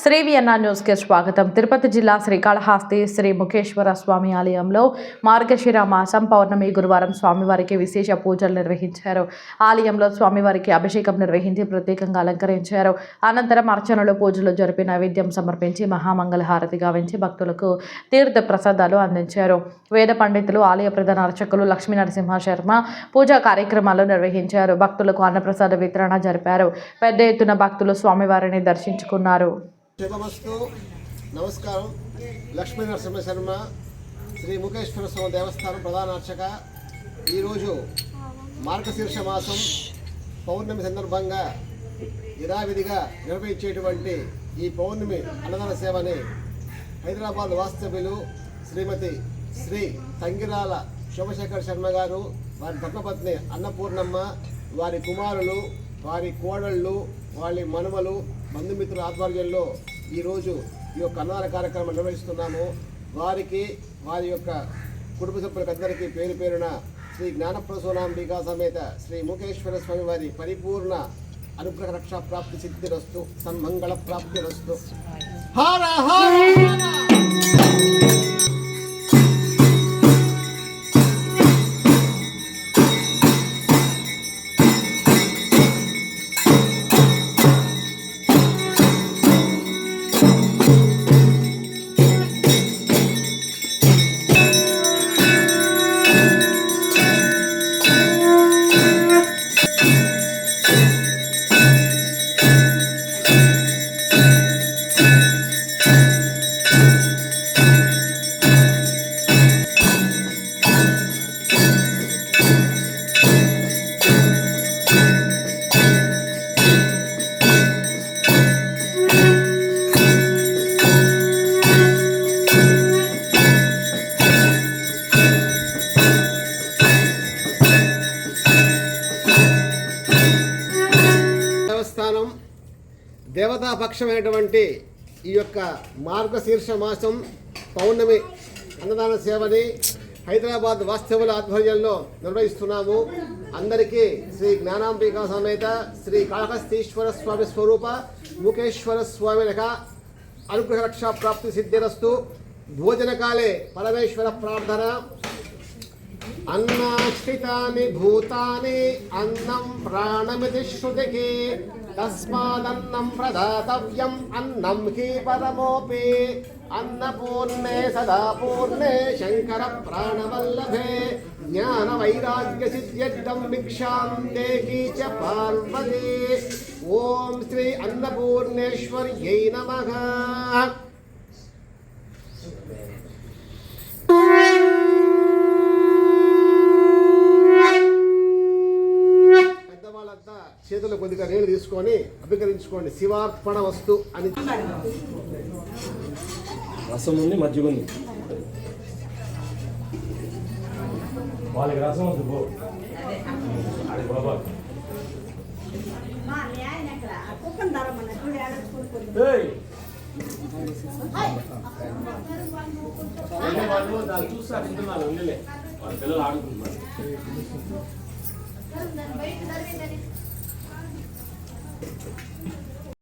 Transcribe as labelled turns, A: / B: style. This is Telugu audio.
A: శ్రీ వియన్నా న్యూస్కి స్వాగతం. తిరుపతి జిల్లా శ్రీకాళహస్తి శ్రీ ముఖేశ్వర స్వామి ఆలయంలో మార్గశిర మాసం పౌర్ణమి గురువారం స్వామివారికి విశేష పూజలు నిర్వహించారు. ఆలయంలో స్వామివారికి అభిషేకం నిర్వహించి ప్రత్యేకంగా అలంకరించారు. అనంతరం అర్చనలు పూజలు జరిపి నైవేద్యం సమర్పించి మహామంగళ హారతి గావించి భక్తులకు తీర్థ ప్రసాదాలు అందించారు. వేద పండితులు ఆలయ ప్రధాన అర్చకులు లక్ష్మీ నరసింహ శర్మ పూజా కార్యక్రమాలు నిర్వహించారు. భక్తులకు అన్నప్రసాద వితరణ జరిపారు. పెద్ద ఎత్తున భక్తులు స్వామివారిని దర్శించుకున్నారు.
B: శుభమస్తు నమస్కారం. లక్ష్మీ నరసింహ శర్మ శ్రీ ముఖేశ్వర స్వామి దేవస్థానం ప్రధాన అర్చక. ఈరోజు మార్గశీర్ష మాసం పౌర్ణమి సందర్భంగా యథావిధిగా నిర్వహించేటువంటి ఈ పౌర్ణమి అన్నదాన సేవని హైదరాబాద్ వాస్తవ్యులు శ్రీమతి శ్రీ తంగిరాల శుభశేఖర్ శర్మ గారు వారి ధర్మపత్ని అన్నపూర్ణమ్మ వారి కుమారులు వారి కోడళ్ళు వారి మనుమలు బంధుమిత్రుల ఆధ్వర్యంలో ఈరోజు ఈ యొక్క అన్నదాన కార్యక్రమం నిర్వహిస్తున్నాము. వారికి వారి యొక్క కుటుంబ సభ్యులకు అందరికీ పేరు పేరున శ్రీ జ్ఞానప్రసూనాంబికా సమేత శ్రీ ముఖేశ్వర స్వామి వారి పరిపూర్ణ అనుగ్రహ రక్షా ప్రాప్తి సిద్ధిరస్తు సన్మంగళ ప్రాప్తిరస్తు హర హర! దేవతాపక్షమైనటువంటి ఈ యొక్క మార్గశీర్ష మాసం పౌర్ణమి అన్నదాన సేవని హైదరాబాద్ వాస్తవుల ఆధ్వర్యంలో నిర్వహిస్తున్నాము. అందరికీ శ్రీ జ్ఞానాంబిక సమేత శ్రీ కాళహస్తీశ్వర స్వామి స్వరూప ముఖేశ్వర స్వామి యొక్క అనుగ్రహ రక్షా ప్రాప్తి సిద్ధిరస్తు. భోజనకాలే పరమేశ్వర ప్రార్థన. अन्नाश्रितानि भूतानि अन्नं प्राणमिति श्रुतिः। तस्मादन्नं प्रदातव्यम्, अन्नं हि परमोऽपि अन्नपूर्णे सदा पूर्णे शङ्करप्राणवल्लभे। ज्ञानवैराग्यसिद्ध्यर्थं भिक्षां देहि च पार्वती। ॐ श्री अन्नपूर्णेश्वर्यै नमः। పెద్దవాళ్ళంతా చేతుల్లో కొద్దిగా నీళ్ళు తీసుకొని అభికరించుకోండి. శివార్పణ వస్తు అని.
C: రసం ఉంది మజ్జిగ ఉంది. వాళ్ళకి రసం వద్దు పో. అది బాబా. వాళ్ళు దాన్ని చూస్తారు తింటున్నారు ఉండలే. వాళ్ళ పిల్లలు ఆడుకుంటున్నారు. దాని బయట